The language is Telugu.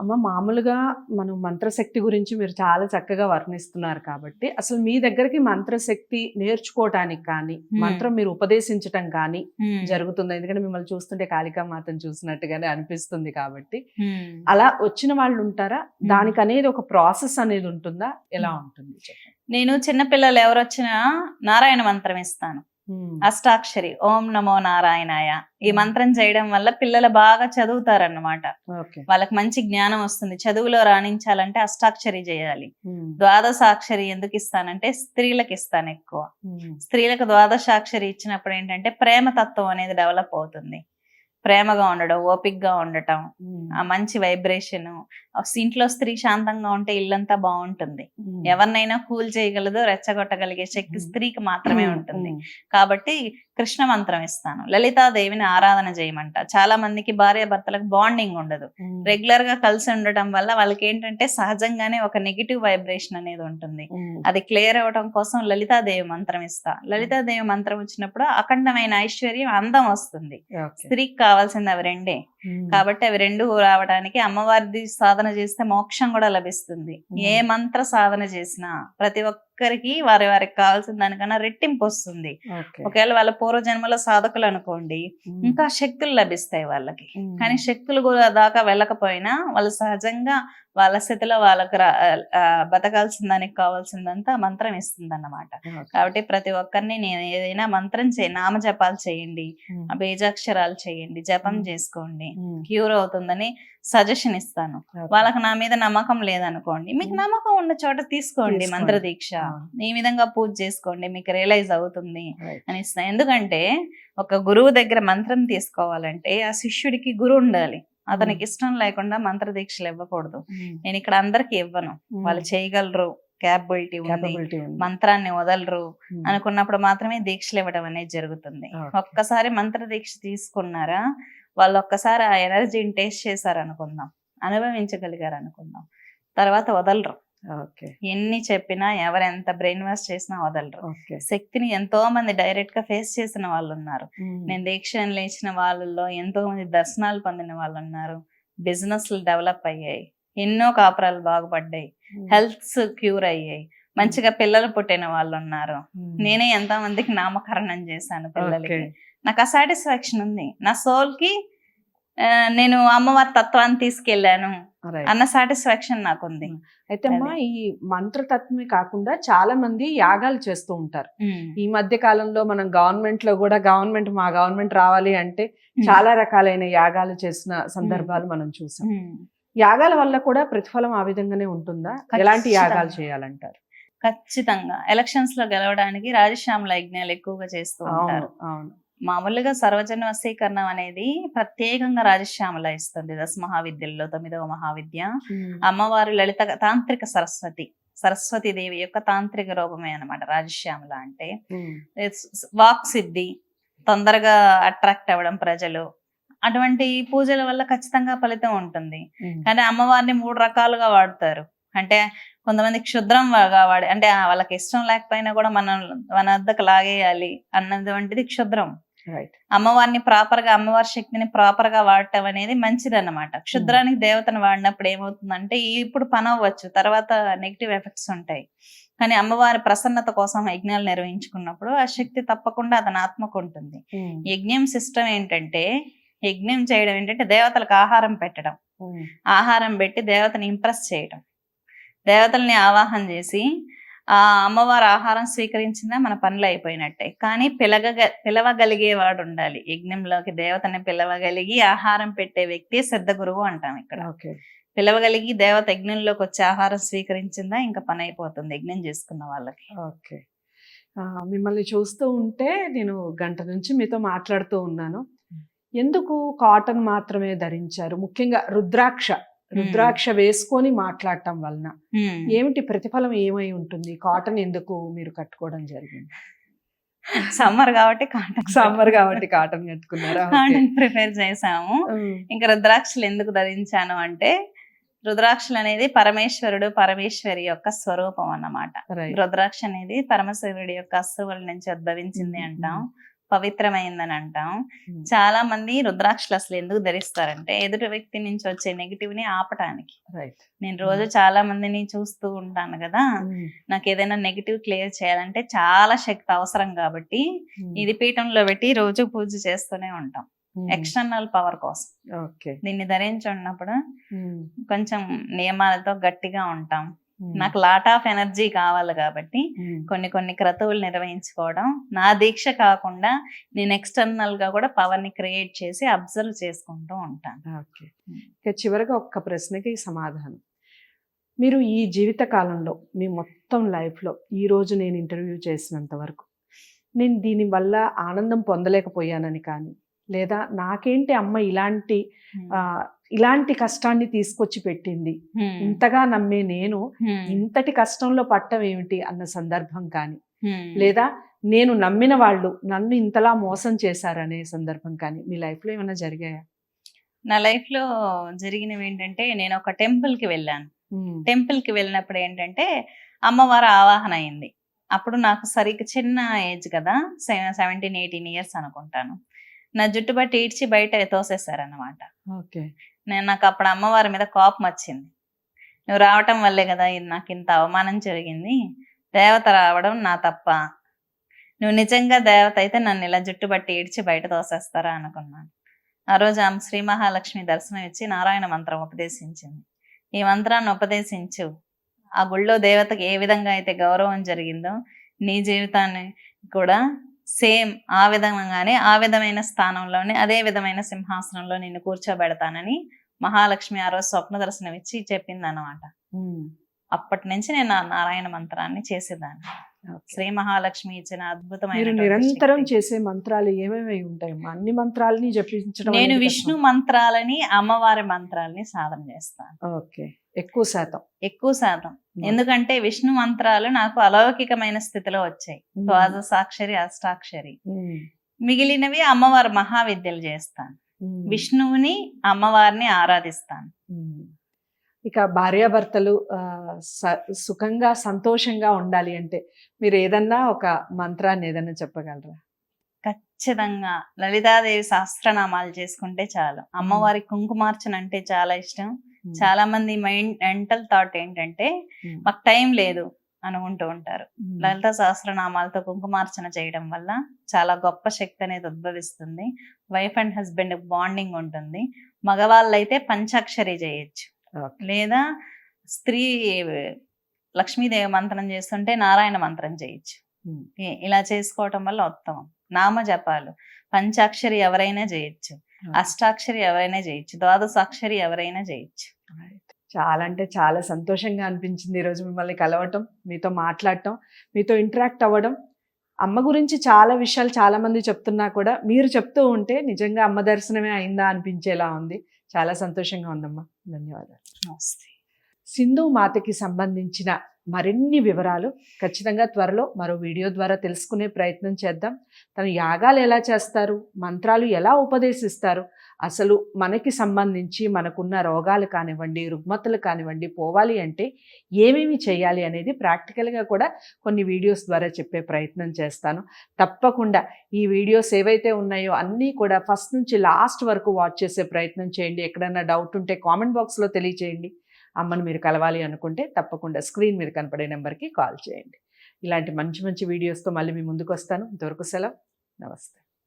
అమ్మ మామూలుగా మనం మంత్రశక్తి గురించి మీరు చాలా చక్కగా వర్ణిస్తున్నారు కాబట్టి అసలు మీ దగ్గరికి మంత్రశక్తి నేర్చుకోవటానికి కానీ. మంత్రం మీరు ఉపదేశించటం కానీ జరుగుతుంది ఎందుకంటే మిమ్మల్ని చూస్తుంటే కాళికా మాతను చూసినట్టుగానే అనిపిస్తుంది కాబట్టి. అలా వచ్చిన వాళ్ళు ఉంటారా దానికి అనేది ఒక ప్రాసెస్ అనేది ఉంటుందా ఎలా. ఉంటుంది నేను చిన్నపిల్లలు ఎవరు వచ్చినా నారాయణ మంత్రం ఇస్తాను. అష్టాక్షరి ఓం నమో నారాయణాయ. ఈ. మంత్రం చేయడం వల్ల పిల్లలు బాగా చదువుతారన్నమాట. వాళ్ళకి మంచి జ్ఞానం వస్తుంది. చదువులో రాణించాలంటే అష్టాక్షరి చేయాలి. ద్వాదశాక్షరి ఎందుకు ఇస్తానంటే స్త్రీలకు ఇస్తాను ఎక్కువ. స్త్రీలకు ద్వాదశాక్షరి ఇచ్చినప్పుడు ఏంటంటే ప్రేమ తత్వం అనేది డెవలప్ అవుతుంది. ప్రేమగా ఉండడం ఓపిక్గా ఉండటం. ఆ మంచి వైబ్రేషన్ ఇంట్లో స్త్రీ శాంతంగా ఉంటే ఇల్లంతా బాగుంటుంది. ఎవరినైనా కూల్ చేయగలదు రెచ్చగొట్టగలిగే శక్తి. స్త్రీకి మాత్రమే ఉంటుంది. కాబట్టి కృష్ణ మంత్రం ఇస్తాను లలితాదేవిని ఆరాధన చేయమంట చాలా మందికి భార్య భర్తలకు బాండింగ్ ఉండదు. రెగ్యులర్గా కలిసి ఉండటం వల్ల వాళ్ళకి ఏంటంటే సహజంగానే ఒక నెగిటివ్ వైబ్రేషన్ అనేది ఉంటుంది. అది క్లియర్ అవ్వడం కోసం లలితాదేవి మంత్రం ఇస్తా లలితాదేవి మంత్రం వచ్చినప్పుడు అఖండమైన ఐశ్వర్యం అందం వస్తుంది. స్త్రీకి కావాల్సింది అవి రెండే. కాబట్టి అవి రెండు రావడానికి అమ్మవారిది సాధన చేస్తే మోక్షం కూడా లభిస్తుంది. ఏ మంత్ర సాధన చేసినా ప్రతి ఒక్కరికి వారి వారికి కావాల్సిన దానికన్నా రెట్టింపు వస్తుంది. ఒకవేళ వాళ్ళ పూర్వజన్మలో సాధకులు అనుకోండి. ఇంకా శక్తులు లభిస్తాయి వాళ్ళకి. కానీ శక్తులు కూడా దాకా వెళ్ళకపోయినా వాళ్ళు సహజంగా వాళ్ళ స్థితిలో వాళ్ళకి బతకాల్సిన దానికి కావాల్సిందంతా మంత్రం ఇస్తుంది అన్నమాట. కాబట్టి ప్రతి ఒక్కరిని నేను ఏదైనా మంత్రం చే నామ జపాలు చేయండి బీజాక్షరాలు చేయండి జపం. చేసుకోండి. క్యూర్ అవుతుందని సజెషన్ ఇస్తాను. వాళ్ళకి నా మీద నమ్మకం లేదనుకోండి మీకు. నమ్మకం ఉన్న చోట తీసుకోండి. మంత్ర దీక్ష. ఈ విధంగా పూజ చేసుకోండి మీకు రియలైజ్ అవుతుంది. అని ఇస్తాను ఎందుకంటే ఒక గురువు దగ్గర మంత్రం తీసుకోవాలంటే ఆ శిష్యుడికి గురువు ఉండాలి అతనికి ఇష్టం లేకుండా మంత్ర దీక్షలు ఇవ్వకూడదు. నేను ఇక్కడ అందరికి ఇవ్వను. వాళ్ళు చేయగలరు క్యాపబిలిటీ ఉంది. మంత్రాన్ని వదలరు. అనుకున్నప్పుడు మాత్రమే దీక్షలు ఇవ్వడం అనేది జరుగుతుంది. ఒక్కసారి మంత్ర దీక్ష తీసుకున్నారా వాళ్ళు ఒక్కసారి ఆ ఎనర్జీని టేస్ట్ చేశారు అనుకుందాం అనుభవించగలిగారు అనుకుందాం తర్వాత వదలరు. ఎన్ని చెప్పినా ఎవరు ఎంత బ్రెయిన్ వాష్ చేసినా వదలరు. శక్తిని ఎంతో మంది డైరెక్ట్గా ఫేస్ చేసిన వాళ్ళు ఉన్నారు. నేను దీక్ష లేచిన వాళ్ళల్లో ఎంతో మంది దర్శనాలు పొందిన వాళ్ళు ఉన్నారు బిజినెస్లు డెవలప్ అయ్యాయి ఎన్నో కాపురాలు బాగుపడ్డాయి. హెల్త్స్ క్యూర్ అయ్యాయి మంచిగా పిల్లలు పుట్టిన వాళ్ళు ఉన్నారు. నేనే ఎంతో మందికి నామకరణం చేశాను పిల్లలకి. నాకు ఆ సాటిస్ఫాక్షన్ ఉంది. నా సోల్కి నేను అమ్మవారి తత్వాన్ని తీసుకెళ్ళాను. అన్న సాటిస్ఫాక్షన్ నాకుంది. అయితే అమ్మా ఈ మంత్రతత్వమే కాకుండా చాలా మంది యాగాలు చేస్తూ ఉంటారు. ఈ మధ్య కాలంలో మనం గవర్నమెంట్లో కూడా గవర్నమెంట్ మా గవర్నమెంట్ రావాలి అంటే చాలా రకాలైన యాగాలు చేసిన సందర్భాలు మనం చూసాం. యాగాల వల్ల కూడా ప్రతిఫలం ఆ విధంగానే ఉంటుందా? ఎలాంటి. యాగాలు చేయాలంటారు? ఖచ్చితంగా. ఎలక్షన్స్లో గెలవడానికి రాజశ్యామల యజ్ఞాలు ఎక్కువగా చేస్తూ ఉంటారు. అవును. మామూలుగా సర్వజన వశీకరణం అనేది ప్రత్యేకంగా రాజశ్యామల ఇస్తుంది దశ మహావిద్యల్లో తొమ్మిదవ మహావిద్య. అమ్మవారు లలిత తాంత్రిక సరస్వతి సరస్వతి దేవి యొక్క తాంత్రిక రూపమే అన్నమాట రాజశ్యామల అంటే. వాక్ సిద్ధి తొందరగా అట్రాక్ట్ అవ్వడం ప్రజలు. అటువంటి పూజల వల్ల ఖచ్చితంగా ఫలితం ఉంటుంది. కానీ అమ్మవారిని మూడు రకాలుగా వాడతారు. అంటే కొంతమంది క్షుద్రంగా వాడి అంటే వాళ్ళకి ఇష్టం లేకపోయినా కూడా మనం మన వద్దకు లాగేయాలి అన్నది వంటిది క్షుద్రం. అమ్మవారిని ప్రాపర్గా అమ్మవారి శక్తిని ప్రాపర్గా వాడటం అనేది మంచిది అన్నమాట క్షుద్రానికి దేవతను వాడినప్పుడు ఏమవుతుందంటే ఇప్పుడు పని అవ్వచ్చు తర్వాత నెగిటివ్ ఎఫెక్ట్స్ ఉంటాయి. కానీ అమ్మవారి ప్రసన్నత కోసం యజ్ఞాలు నిర్వహించుకున్నప్పుడు ఆ శక్తి తప్పకుండా అతని ఆత్మకు ఉంటుంది. ఉమ్. యజ్ఞం సిస్టమ్ ఏంటంటే యజ్ఞం చేయడం ఏంటంటే దేవతలకు ఆహారం పెట్టడం. ఉమ్. ఆహారం పెట్టి దేవతని ఇంప్రెస్ చేయడం. దేవతల్ని ఆవాహన చేసి ఆ అమ్మవారు ఆహారం స్వీకరించిందా మన పనులు అయిపోయినట్టే. కానీ పిలగ పిలవగలిగేవాడు ఉండాలి యజ్ఞంలోకి దేవతని పిలవగలిగి ఆహారం పెట్టే వ్యక్తి సిద్ధ గురువు అంటాం ఇక్కడ. ఓకే. పిలవగలిగి దేవత యజ్ఞంలోకి వచ్చి ఆహారం స్వీకరించిందా ఇంకా పని అయిపోతుంది యజ్ఞం చేసుకున్న వాళ్ళకి. ఓకే. మిమ్మల్ని చూస్తూ ఉంటే నేను గంట నుంచి మీతో మాట్లాడుతూ ఉన్నాను. ఎందుకు కాటన్ మాత్రమే ధరించారు? ముఖ్యంగా రుద్రాక్ష. రుద్రాక్ష వేసుకొని మాట్లాడటం వలన. ఏమిటి ప్రతిఫలం ఏమై ఉంటుంది? కాటన్ ఎందుకు మీరు కట్టుకోవడం జరిగింది? సమ్మర్ కాబట్టి కాటన్ సమ్మర్ కాబట్టి కాటన్ కట్టుకున్నారా. కాటన్ ప్రిపేర్ చేసాము ఇంకా రుద్రాక్షలు ఎందుకు ధరించాను అంటే రుద్రాక్షలు అనేది పరమేశ్వరుడు పరమేశ్వరి యొక్క స్వరూపం అన్నమాట. రుద్రాక్ష అనేది పరమశివుడి యొక్క అస్త్రువుల నుంచి ఉద్భవించింది. అంటాం. పవిత్రమైందని అంటాం. చాలా మంది రుద్రాక్షలు అసలు ఎందుకు ధరిస్తారంటే ఎదుటి వ్యక్తి నుంచి వచ్చే నెగిటివ్ని ఆపటానికి నేను రోజు చాలా మందిని చూస్తూ ఉంటాను కదా. నాకు ఏదైనా నెగిటివ్ క్లియర్ చేయాలంటే చాలా శక్తి అవసరం కాబట్టి. ఇది పీఠంలో పెట్టి రోజు పూజ చేస్తూనే ఉంటాం. ఎక్స్టర్నల్ పవర్ కోసం దీన్ని ధరించి ఉన్నప్పుడు. కొంచెం నియమాలతో గట్టిగా ఉంటాం. నాకు లాట్ ఆఫ్ ఎనర్జీ కావాలి కాబట్టి. కొన్ని కొన్ని క్రతువులు నిర్వహించుకోవడం. నా దీక్ష కాకుండా నేను ఎక్స్టర్నల్గా కూడా పవర్ని క్రియేట్ చేసి అబ్జర్వ్ చేసుకుంటూ ఉంటాను. చివరిగా ఒక్క ప్రశ్నకి సమాధానం. మీరు ఈ జీవిత కాలంలో మీ మొత్తం లైఫ్లో ఈ రోజు నేను ఇంటర్వ్యూ చేసినంత వరకు నేను దీని వల్ల ఆనందం పొందలేకపోయానని కానీ లేదా నాకేంటి అమ్మ ఇలాంటి ఇలాంటి కష్టాన్ని తీసుకొచ్చి పెట్టింది. ఇంతగా నమ్మే నేను. ఇంతటి కష్టంలో పట్టం ఏమిటి అన్న సందర్భం కానీ. లేదా నేను నమ్మిన వాళ్ళు నన్ను ఇంతలా మోసం చేశారనే సందర్భం కానీ మీ లైఫ్లో ఏమైనా జరిగాయా నా లైఫ్లో జరిగినవి ఏంటంటే నేను ఒక టెంపుల్కి వెళ్ళాను ఉమ్. టెంపుల్కి వెళ్ళినప్పుడు ఏంటంటే అమ్మవారు ఆవాహన అయింది అప్పుడు నాకు సరిగ్గా చిన్న ఏజ్ కదా సెవెంటీన్ ఎయిటీన్ ఇయర్స్ అనుకుంటాను నా జుట్టు బట్టి ఈడ్చి బయట తోసేశారన్నమాట ఓకే నేను నాకు అప్పుడు అమ్మవారి మీద కోపం వచ్చింది. నువ్వు రావటం వల్లే కదా ఇది నాకు ఇంత అవమానం జరిగింది. దేవత రావడం నా తప్ప. నువ్వు నిజంగా దేవత అయితే నన్ను ఇలా జుట్టు బట్టి ఈడ్చి బయట తోసేస్తారా అనుకున్నాను. ఆ రోజు ఆమె శ్రీ మహాలక్ష్మి దర్శనం ఇచ్చి నారాయణ మంత్రం ఉపదేశించింది. ఈ మంత్రాన్ని ఉపదేశించు. ఆ గుళ్ళో దేవతకి ఏ విధంగా అయితే గౌరవం జరిగిందో నీ జీవితాన్ని కూడా సేమ్ ఆ విధంగానే ఆ విధమైన స్థానంలోనే అదే విధమైన సింహాసనంలో నిన్ను కూర్చోబెడతానని మహాలక్ష్మి ఆ రోజు స్వప్న దర్శనం ఇచ్చి చెప్పింది అనమాట. అప్పటి నుంచి నేను ఆ నారాయణ మంత్రాన్ని చేసేదాన్ని. శ్రీ మహాలక్ష్మి ఇచ్చిన అద్భుతమైన నిరంతరం చేసే మంత్రాలు ఏమేమి ఉంటాయమ్మా అన్ని మంత్రాలని జపించడం నేను విష్ణు. మంత్రాలని అమ్మవారి మంత్రాలని సాధన చేస్తాను ఓకే ఎక్కువ శాతం ఎక్కువ శాతం ఎందుకంటే విష్ణు మంత్రాలు నాకు అలౌకికమైన స్థితిలో వచ్చాయి. ద్వాద సాక్షరి అష్టాక్షరి. మిగిలినవి అమ్మవారి మహావిద్యలు చేస్తాను. విష్ణువుని అమ్మవారిని ఆరాధిస్తాను. ఇక భార్యాభర్తలు సుఖంగా సంతోషంగా ఉండాలి అంటే మీరు ఏదన్నా ఒక మంత్రాన్ని ఏదన్నా చెప్పగలరా ఖచ్చితంగా లలితాదేవి సహస్రనామాలు చేసుకుంటే చాలు అమ్మవారి కుంకుమార్చన అంటే చాలా ఇష్టం. చాలా మంది మైండ్ మెంటల్ థాట్ ఏంటంటే. మాకు టైం లేదు అనుకుంటూ ఉంటారు. లలిత సహస్రనామాలతో కుంకుమార్చన చేయడం వల్ల చాలా గొప్ప శక్తి అనేది ఉద్భవిస్తుంది. వైఫ్ అండ్ హస్బెండ్ బాండింగ్ ఉంటుంది. మగవాళ్ళైతే పంచాక్షరి చేయొచ్చు. లేదా స్త్రీ లక్ష్మీదేవి మంత్రం చేస్తుంటే నారాయణ మంత్రం చేయొచ్చు. ఇలా చేసుకోవటం వల్ల ఉత్తమం. నామ జపాలు. పంచాక్షరి ఎవరైనా చేయొచ్చు. అష్టాక్షరి ఎవరైనా చేయొచ్చు. ద్వాదశాక్షరి ఎవరైనా చేయొచ్చు. చాలా అంటే చాలా సంతోషంగా అనిపించింది ఈరోజు మిమ్మల్ని కలవటం మీతో మాట్లాడటం మీతో ఇంటరాక్ట్ అవ్వడం. అమ్మ గురించి చాలా విషయాలు చాలా మంది చెప్తున్నా కూడా మీరు చెప్తూ ఉంటే నిజంగా అమ్మ దర్శనమే అయిందా అనిపించేలా ఉంది. చాలా సంతోషంగా ఉందమ్మా. ధన్యవాదాలు. నమస్తే. సింధు మాతకి సంబంధించిన మరిన్ని వివరాలు ఖచ్చితంగా త్వరలో మరో వీడియో ద్వారా తెలుసుకునే ప్రయత్నం చేద్దాం. తను యాగాలు ఎలా చేస్తారు? మంత్రాలు ఎలా ఉపదేశిస్తారు? అసలు మనకి సంబంధించి మనకున్న రోగాలు కానివ్వండి రుగ్మతలు కానివ్వండి పోవాలి అంటే ఏమేమి చేయాలి అనేది ప్రాక్టికల్గా కూడా కొన్ని వీడియోస్ ద్వారా చెప్పే ప్రయత్నం చేస్తాను. తప్పకుండా ఈ వీడియోస్ ఏవైతే ఉన్నాయో అన్నీ కూడా ఫస్ట్ నుంచి లాస్ట్ వరకు వాచ్ చేసే ప్రయత్నం చేయండి. ఎక్కడైనా డౌట్ ఉంటే కామెంట్ బాక్స్లో తెలియచేయండి. అమ్మను మీరు కలవాలి అనుకుంటే తప్పకుండా స్క్రీన్ మీద కనపడే నెంబర్కి కాల్ చేయండి. ఇలాంటి మంచి మంచి వీడియోస్తో మళ్ళీ మీ ముందుకు వస్తాను. ఇంతవరకు సెలవు. నమస్తే.